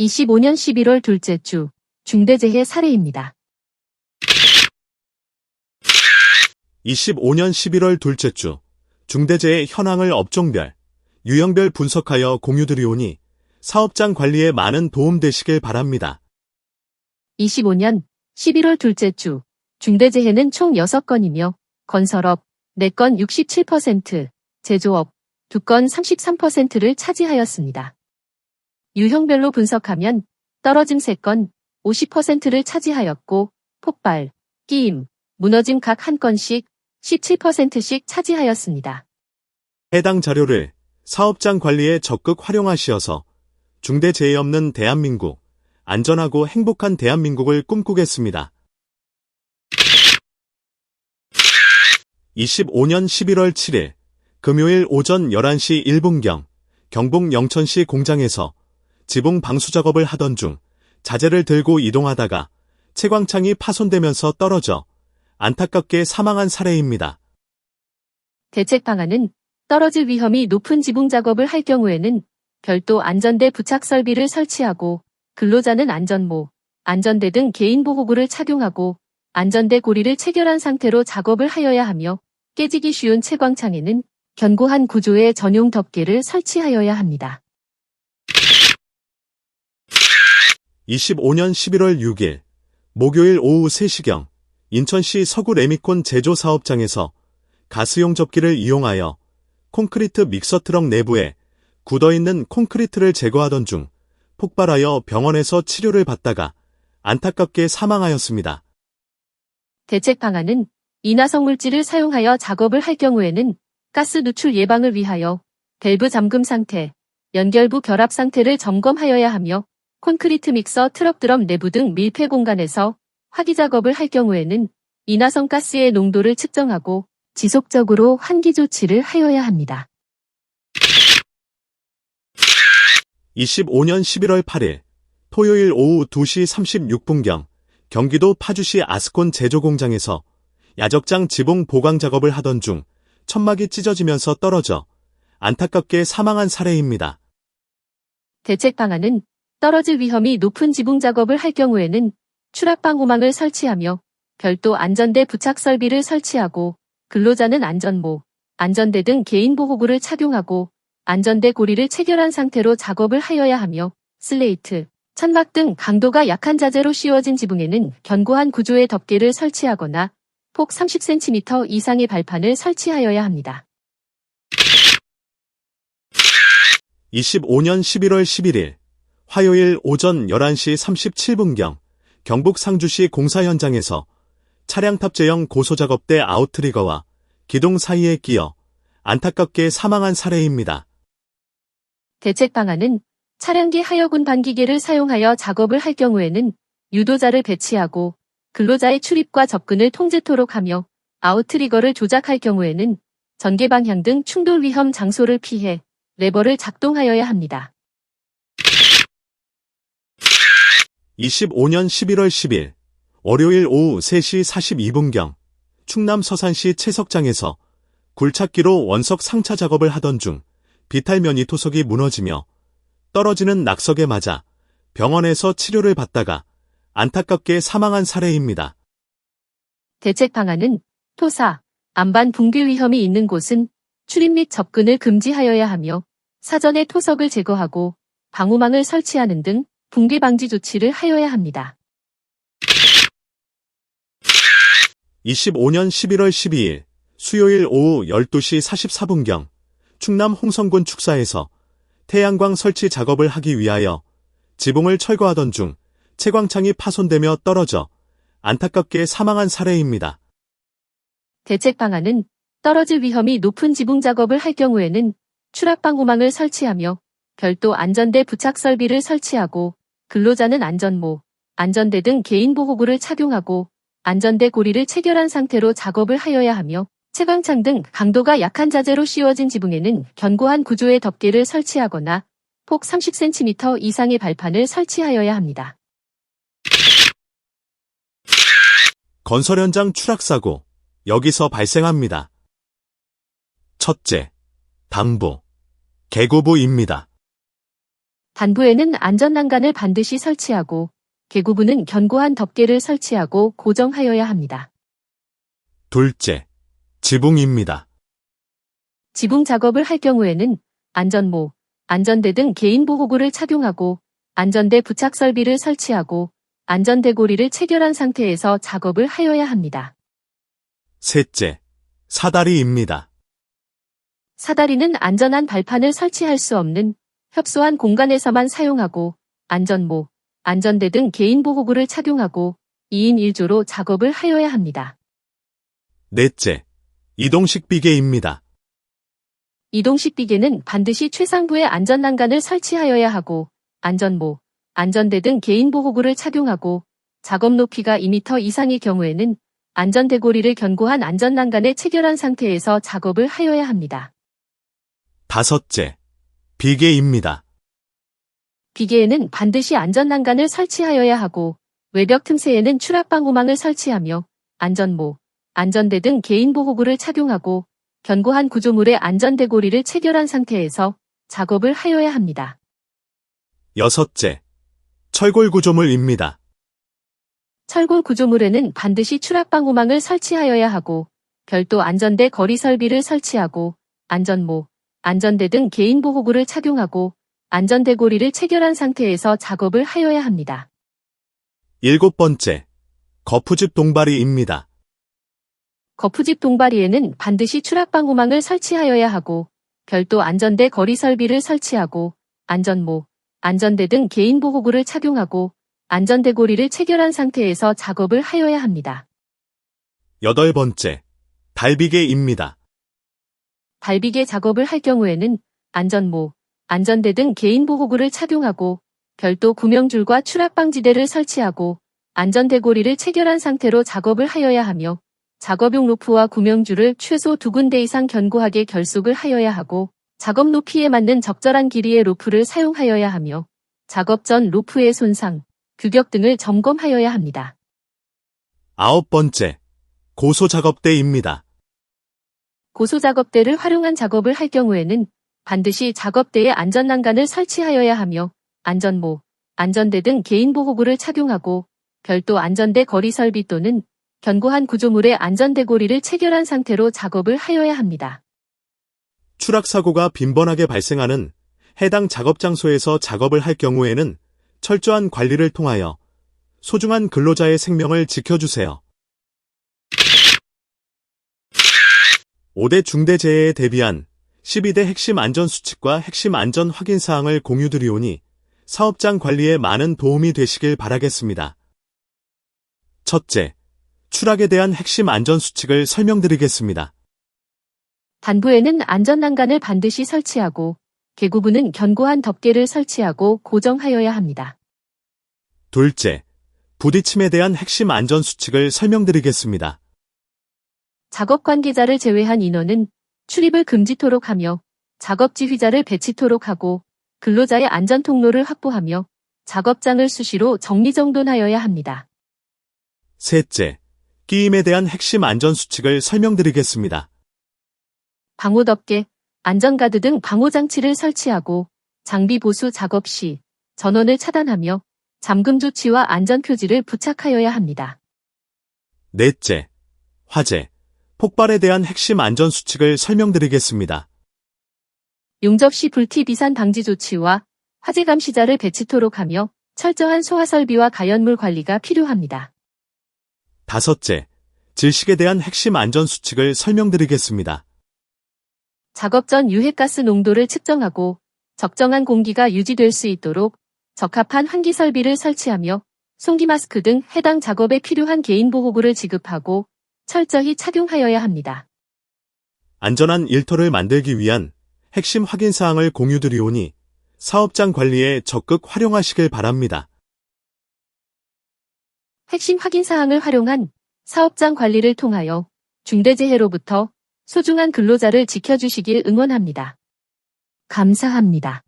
25년 11월 둘째 주 중대재해 사례입니다. 25년 11월 둘째 주 중대재해 현황을 업종별, 유형별 분석하여 공유드리오니 사업장 관리에 많은 도움 되시길 바랍니다. 25년 11월 둘째 주 중대재해는 총 6건이며 건설업 4건 67%, 제조업 2건 33%를 차지하였습니다. 유형별로 분석하면 떨어짐 3건 50%를 차지하였고 폭발, 끼임, 무너짐 각 1건씩 17%씩 차지하였습니다. 해당 자료를 사업장 관리에 적극 활용하시어서 중대 재해 없는 대한민국, 안전하고 행복한 대한민국을 꿈꾸겠습니다. 25년 11월 7일 금요일 오전 11시 1분경 경북 영천시 공장에서 지붕 방수 작업을 하던 중 자재를 들고 이동하다가 채광창이 파손되면서 떨어져 안타깝게 사망한 사례입니다. 대책 방안은 떨어질 위험이 높은 지붕 작업을 할 경우에는 별도 안전대 부착 설비를 설치하고 근로자는 안전모, 안전대 등 개인 보호구를 착용하고 안전대 고리를 체결한 상태로 작업을 하여야 하며 깨지기 쉬운 채광창에는 견고한 구조의 전용 덮개를 설치하여야 합니다. 25년 11월 6일 목요일 오후 3시경 인천시 서구 레미콘 제조 사업장에서 가스용 접기를 이용하여 콘크리트 믹서 트럭 내부에 굳어있는 콘크리트를 제거하던 중 폭발하여 병원에서 치료를 받다가 안타깝게 사망하였습니다. 대책 방안은 인화성 물질을 사용하여 작업을 할 경우에는 가스 누출 예방을 위하여 밸브 잠금 상태, 연결부 결합 상태를 점검하여야 하며 콘크리트 믹서 트럭 드럼 내부 등 밀폐 공간에서 화기 작업을 할 경우에는 인화성 가스의 농도를 측정하고 지속적으로 환기 조치를 하여야 합니다. 25년 11월 8일 토요일 오후 2시 36분경 경기도 파주시 아스콘 제조공장에서 야적장 지붕 보강 작업을 하던 중 천막이 찢어지면서 떨어져 안타깝게 사망한 사례입니다. 대책 방안은 떨어질 위험이 높은 지붕 작업을 할 경우에는 추락 방호망을 설치하며 별도 안전대 부착 설비를 설치하고 근로자는 안전모, 안전대 등 개인 보호구를 착용하고 안전대 고리를 체결한 상태로 작업을 하여야 하며 슬레이트, 천막 등 강도가 약한 자재로 씌워진 지붕에는 견고한 구조의 덮개를 설치하거나 폭 30cm 이상의 발판을 설치하여야 합니다. 25년 11월 11일 화요일 오전 11시 37분경 경북 상주시 공사 현장에서 차량 탑재형 고소작업대 아웃트리거와 기둥 사이에 끼어 안타깝게 사망한 사례입니다. 대책 방안은 차량기 하여군 반기계를 사용하여 작업을 할 경우에는 유도자를 배치하고 근로자의 출입과 접근을 통제토록 하며 아웃트리거를 조작할 경우에는 전개 방향 등 충돌 위험 장소를 피해 레버를 작동하여야 합니다. 25년 11월 10일 월요일 오후 3시 42분경 충남 서산시 채석장에서 굴착기로 원석 상차 작업을 하던 중 비탈면이 토석이 무너지며 떨어지는 낙석에 맞아 병원에서 치료를 받다가 안타깝게 사망한 사례입니다. 대책 방안은 토사, 안반 붕괴 위험이 있는 곳은 출입 및 접근을 금지하여야 하며 사전에 토석을 제거하고 방호망을 설치하는 등 붕괴 방지 조치를 하여야 합니다. 25년 11월 12일 수요일 오후 12시 44분경 충남 홍성군 축사에서 태양광 설치 작업을 하기 위하여 지붕을 철거하던 중 채광창이 파손되며 떨어져 안타깝게 사망한 사례입니다. 대책 방안은 떨어질 위험이 높은 지붕 작업을 할 경우에는 추락 방호망을 설치하며 별도 안전대 부착 설비를 설치하고 근로자는 안전모, 안전대 등 개인 보호구를 착용하고 안전대 고리를 체결한 상태로 작업을 하여야 하며 채광창 등 강도가 약한 자재로 씌워진 지붕에는 견고한 구조의 덮개를 설치하거나 폭 30cm 이상의 발판을 설치하여야 합니다. 건설 현장 추락사고 여기서 발생합니다. 첫째, 당부, 개고부입니다. 단부에는 안전난간을 반드시 설치하고 개구부는 견고한 덮개를 설치하고 고정하여야 합니다. 둘째, 지붕입니다. 지붕 작업을 할 경우에는 안전모, 안전대 등 개인보호구를 착용하고 안전대 부착 설비를 설치하고 안전대고리를 체결한 상태에서 작업을 하여야 합니다. 셋째, 사다리입니다. 사다리는 안전한 발판을 설치할 수 없는 협소한 공간에서만 사용하고 안전모, 안전대 등 개인보호구를 착용하고 2인 1조로 작업을 하여야 합니다. 넷째, 이동식 비계입니다. 이동식 비계는 반드시 최상부의 안전난간을 설치하여야 하고 안전모, 안전대 등 개인보호구를 착용하고 작업 높이가 2m 이상의 경우에는 안전대고리를 견고한 안전난간에 체결한 상태에서 작업을 하여야 합니다. 다섯째, 비계입니다. 비계에는 반드시 안전난간을 설치하여야 하고 외벽 틈새에는 추락방호망을 설치하며 안전모, 안전대 등 개인보호구를 착용하고 견고한 구조물의 안전대고리를 체결한 상태에서 작업을 하여야 합니다. 여섯째, 철골 구조물입니다. 철골 구조물에는 반드시 추락방호망을 설치하여야 하고 별도 안전대 거리 설비를 설치하고 안전모, 안전대 등 개인보호구를 착용하고 안전대고리를 체결한 상태에서 작업을 하여야 합니다. 일곱 번째, 거푸집 동바리입니다. 거푸집 동바리에는 반드시 추락방호망을 설치하여야 하고 별도 안전대 거리 설비를 설치하고 안전모, 안전대 등 개인보호구를 착용하고 안전대고리를 체결한 상태에서 작업을 하여야 합니다. 여덟 번째, 달비계입니다. 달비계 작업을 할 경우에는 안전모, 안전대 등 개인보호구를 착용하고 별도 구명줄과 추락방지대를 설치하고 안전대고리를 체결한 상태로 작업을 하여야 하며 작업용 로프와 구명줄을 최소 두 군데 이상 견고하게 결속을 하여야 하고 작업 높이에 맞는 적절한 길이의 로프를 사용하여야 하며 작업 전 로프의 손상, 규격 등을 점검하여야 합니다. 아홉 번째, 고소작업대입니다. 고소작업대를 활용한 작업을 할 경우에는 반드시 작업대에 안전난간을 설치하여야 하며 안전모, 안전대 등 개인보호구를 착용하고 별도 안전대 거리 설비 또는 견고한 구조물의 안전대고리를 체결한 상태로 작업을 하여야 합니다. 추락사고가 빈번하게 발생하는 해당 작업 장소에서 작업을 할 경우에는 철저한 관리를 통하여 소중한 근로자의 생명을 지켜주세요. 5대 중대재해에 대비한 12대 핵심 안전수칙과 핵심 안전 확인 사항을 공유드리오니 사업장 관리에 많은 도움이 되시길 바라겠습니다. 첫째, 추락에 대한 핵심 안전수칙을 설명드리겠습니다. 단부에는 안전난간을 반드시 설치하고 개구부는 견고한 덮개를 설치하고 고정하여야 합니다. 둘째, 부딪힘에 대한 핵심 안전수칙을 설명드리겠습니다. 작업 관계자를 제외한 인원은 출입을 금지토록 하며 작업 지휘자를 배치토록 하고 근로자의 안전 통로를 확보하며 작업장을 수시로 정리정돈하여야 합니다. 셋째, 끼임에 대한 핵심 안전 수칙을 설명드리겠습니다. 방호 덮개, 안전가드 등 방호 장치를 설치하고 장비 보수 작업 시 전원을 차단하며 잠금 조치와 안전 표지를 부착하여야 합니다. 넷째, 화재, 폭발에 대한 핵심 안전 수칙을 설명드리겠습니다. 용접 시 불티 비산 방지 조치와 화재 감시자를 배치토록 하며 철저한 소화 설비와 가연물 관리가 필요합니다. 다섯째, 질식에 대한 핵심 안전 수칙을 설명드리겠습니다. 작업 전 유해가스 농도를 측정하고 적정한 공기가 유지될 수 있도록 적합한 환기 설비를 설치하며 송기 마스크 등 해당 작업에 필요한 개인 보호구를 지급하고 철저히 착용하여야 합니다. 안전한 일터를 만들기 위한 핵심 확인 사항을 공유드리오니 사업장 관리에 적극 활용하시길 바랍니다. 핵심 확인 사항을 활용한 사업장 관리를 통하여 중대재해로부터 소중한 근로자를 지켜주시길 응원합니다. 감사합니다.